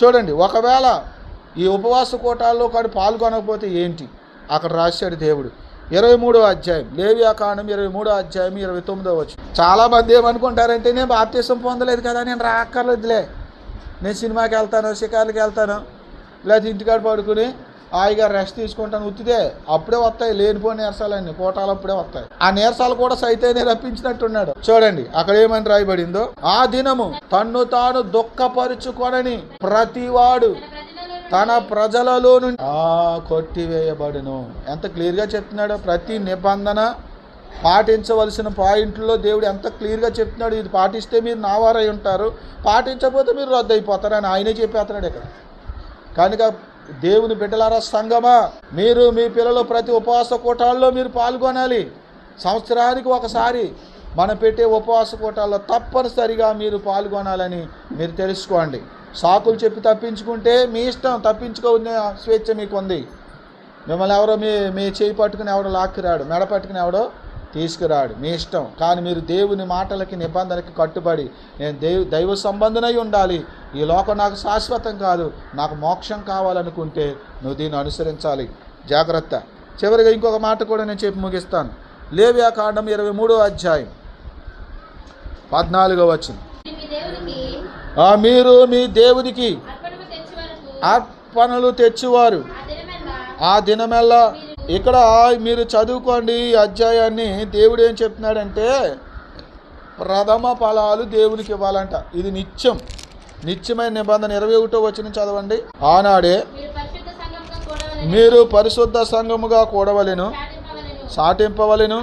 చూడండి ఒకవేళ ఈ ఉపవాస కూటాల్లో కానీ పాల్గొనకపోతే ఏంటి? అక్కడ రాశాడు దేవుడు. ఇరవై మూడో అధ్యాయం లేవ్యాకాండం ఇరవై మూడో అధ్యాయం ఇరవై తొమ్మిదో వచ్చి చాలామంది ఏమనుకుంటారంటే నేను బాప్తీసం పొందలేదు కదా నేను రాక్కర్లేదులే. నేను సినిమాకి వెళ్తాను షికార్లకి వెళ్తాను లేదా ఇంటికాడ పడుకుని హాయిగా రెస్ట్ తీసుకుంటాను ఉత్తిదే అప్పుడే వస్తాయి లేనిపోయిన నీరసాలన్నీ కోటాలు అప్పుడే వస్తాయి. ఆ నీరసాలు కూడా సైతేనే రప్పించినట్టున్నాడు. చూడండి అక్కడ ఏమని రాయబడిందో? ఆ దినము తన్ను తాను దుఃఖపరుచుకొనని ప్రతివాడు తన ప్రజలలో నుండి ఆ కొట్టివేయబడును. ఎంత క్లియర్గా చెప్తున్నాడు? ప్రతి నిబంధన పాటించవలసిన పాయింట్లో దేవుడు ఎంత క్లియర్గా చెప్తున్నాడు? ఇది పాటిస్తే మీరు నావారై ఉంటారు. పాటించకపోతే మీరు రద్దు అయిపోతారని ఆయనే చెప్పేస్తున్నాడు ఇక్కడ. కనుక దేవుని బిడ్డలారా సంగమా మీరు మీ పిల్లలు ప్రతి ఉపవాస కూటాల్లో మీరు పాల్గొనాలి. సంవత్సరానికి ఒకసారి మనం పెట్టే ఉపవాస కూటాల్లో తప్పనిసరిగా మీరు పాల్గొనాలని మీరు తెలుసుకోండి. సాకులు చెప్పి తప్పించుకుంటే మీ ఇష్టం తప్పించుకునే స్వేచ్ఛ మీకు ఉంది మిమ్మల్ని ఎవరో మీ మీ చేయి పట్టుకుని ఎవడో లాక్కురాడు మెడ పట్టుకుని ఎవడో తీసుకురాడు మీ ఇష్టం. కానీ మీరు దేవుని మాటలకి నిబంధనకి కట్టుబడి నేను దేవు దైవ సంబంధనై ఉండాలి. ఈ లోకం నాకు శాశ్వతం కాదు నాకు మోక్షం కావాలనుకుంటే నువ్వు దీన్ని అనుసరించాలి. జాగ్రత్త. చివరిగా ఇంకొక మాట కూడా నేను చెప్పి ముగిస్తాను. లేవ్యా కాండం ఇరవై మూడో అధ్యాయం పద్నాలుగో ఆ మీరు మీ దేవునికి వరకు అర్పణలు తెచ్చువారు. ఆ దినమెల్లా ఇక్కడ మీరు చదువుకోండి ఈ అధ్యాయాన్ని. దేవుడు ఏం చెప్తున్నాడంటే ప్రథమ ఫలాలు దేవునికి ఇవ్వాలంట. ఇది నిత్యం. నిత్యమైన నిబంధన ఇరవై ఒకటో వచ్చిన చదవండి. ఆనాడే మీరు పరిశుద్ధ సంఘముగా కూడవలను సాటింపవలను. సాటింపవలెను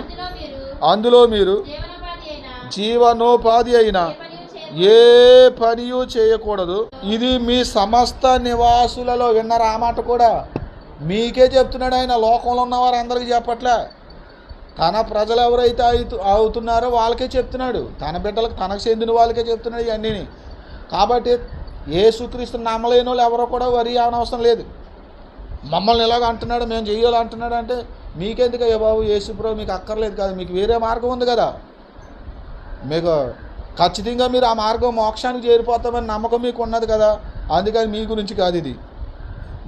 అందులో మీరు జీవనోపాధి అయిన ఏ పనియు చేయకూడదు. ఇది మీ సమస్త నివాసులలో విన్నరా ఆ మాట కూడా. మీకే చెప్తున్నాడు ఆయన లోకంలో ఉన్నవారు అందరికీ చెప్పట్లే. తన ప్రజలు ఎవరైతే అవుతు అవుతున్నారో వాళ్ళకే చెప్తున్నాడు. తన బిడ్డలకు తనకు చెందిన వాళ్ళకే చెప్తున్నాడు ఇవన్నీ కాబట్టి ఏసుక్రీస్తు నమ్మలేని వాళ్ళు ఎవరో కూడా వరి అవనవసరం లేదు. మమ్మల్ని ఎలాగ అంటున్నాడు మేము చెయ్యాలి అంటున్నాడు అంటే మీకెందుకు అయ్యా బాబు ఏసుప్రో మీకు అక్కర్లేదు కదా మీకు వేరే మార్గం ఉంది కదా. మీకు ఖచ్చితంగా మీరు ఆ మార్గం మోక్షానికి చేరిపోతామని నమ్మకం మీకు ఉన్నది కదా అందుకని మీ గురించి కాదు ఇది.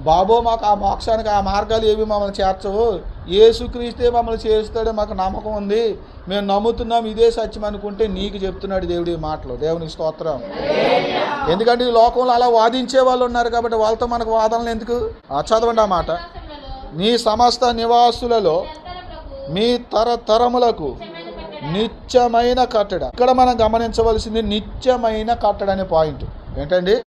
బాబో మాకు ఆ మోక్షానికి ఆ మార్గాలు ఏవి మమ్మల్ని చేర్చవు. ఏసుక్రీస్తే మమ్మల్ని చేరుస్తాడో మాకు నమ్మకం ఉంది. మేము నమ్ముతున్నాం ఇదే సత్యం అనుకుంటే నీకు చెప్తున్నాడు దేవుడి మాటలు. దేవునికి స్తోత్రం. ఎందుకంటే ఈ లోకంలో అలా వాదించే వాళ్ళు ఉన్నారు కాబట్టి వాళ్ళతో మనకు వాదనలు ఎందుకు? ఆ చదవండి ఆ మాట. మీ నీ సమస్త నివాసులలో మీ తరతరములకు నిత్యమైన కట్టడ. ఇక్కడ మనం గమనించవలసింది నిత్యమైన కట్టడ అనే పాయింట్. ఏంటండి?